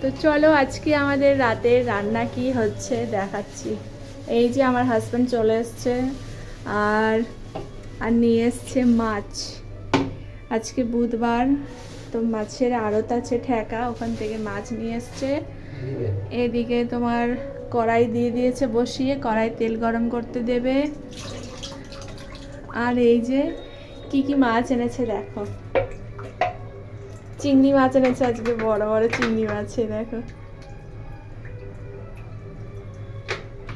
তো চলো আজকে আমাদের রাতের রান্না কি হচ্ছে দেখাচ্ছি। এই যে আমার হাজব্যান্ড চলে এসছে আর আর নিয়ে এসছে মাছ। আজকে বুধবার তো মাছের আড়ত আছে ঠেকা ওখান থেকে মাছ নিয়ে এসছে। এদিকে তোমার কড়াই দিয়ে দিয়েছে বসিয়ে কড়াই তেল গরম করতে দেবে। আর এই যে কি কি মাছ এনেছে দেখো। চিংড়ি মাছ এনেছে আজকে বড় বড় চিংড়ি মাছ দেখো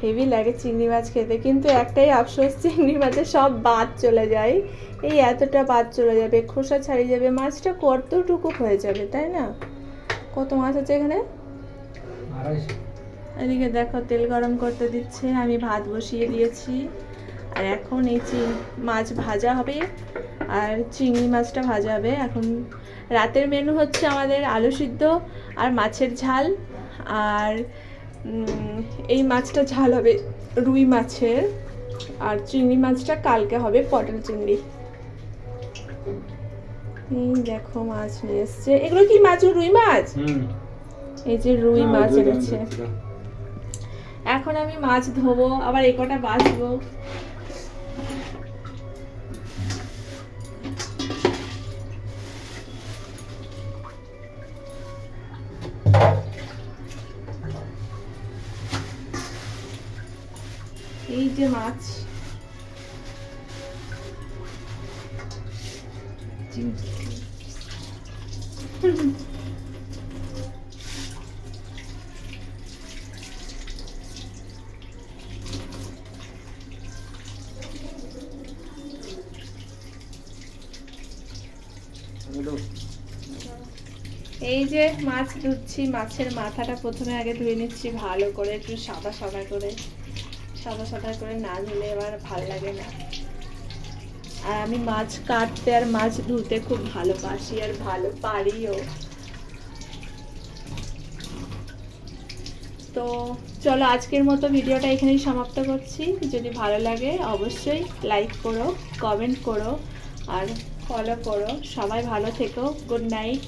হেভি লাগে চিংড়ি মাছ খেতে কিন্তু একটাই আফসোস চিংড়ি মাছে সব বাদ চলে যায়। এই এতটা বাদ চলে যাবে খোসা ছাড়িয়ে যাবে মাছটা কতটুকু হয়ে যাবে তাই না? কত মাছ আছে এখানে? এদিকে দেখো তেল গরম করতে দিচ্ছে আমি ভাত বসিয়ে দিয়েছি। আর এখন এই চি- মাছ ভাজা হবে আর চিংড়ি মাছটা ভাজা হবে। এখন রাতের মেনু হচ্ছে আমাদের আলু সিদ্ধ আর মাছের ঝাল। আর এই মাছটা ঝাল হবে রুই মাছের। আর চিংড়ি মাছটা কালকে হবে পটল চিংড়ি। এই দেখো মাছ নিয়ে এসছে। এগুলো কি মাছ? রুই মাছ? এই যে রুই হ্যাঁ, মাছ এনেছে। এখন আমি মাছ ধোবো আবার এই কটা বাছবো। এই যে মাছ। এই যে মাছ ধুচ্ছি মাছের মাথাটা প্রথমে আগে ধুয়ে নিচ্ছি, ভালো করে একটু সাদা সাদা করে। সাদা সাদা করে না ধুলে এবার ভালো লাগে না। আর আমি মাছ কাটতে আর মাছ ধুতে খুব ভালোবাসি আর ভালো পারিও। তো চলো আজকের মতো ভিডিওটা এখানেই সমাপ্ত করছি। যদি ভালো লাগে অবশ্যই লাইক করো কমেন্ট করো আর ফলো করো। সবাই ভালো থেকো গুড নাইট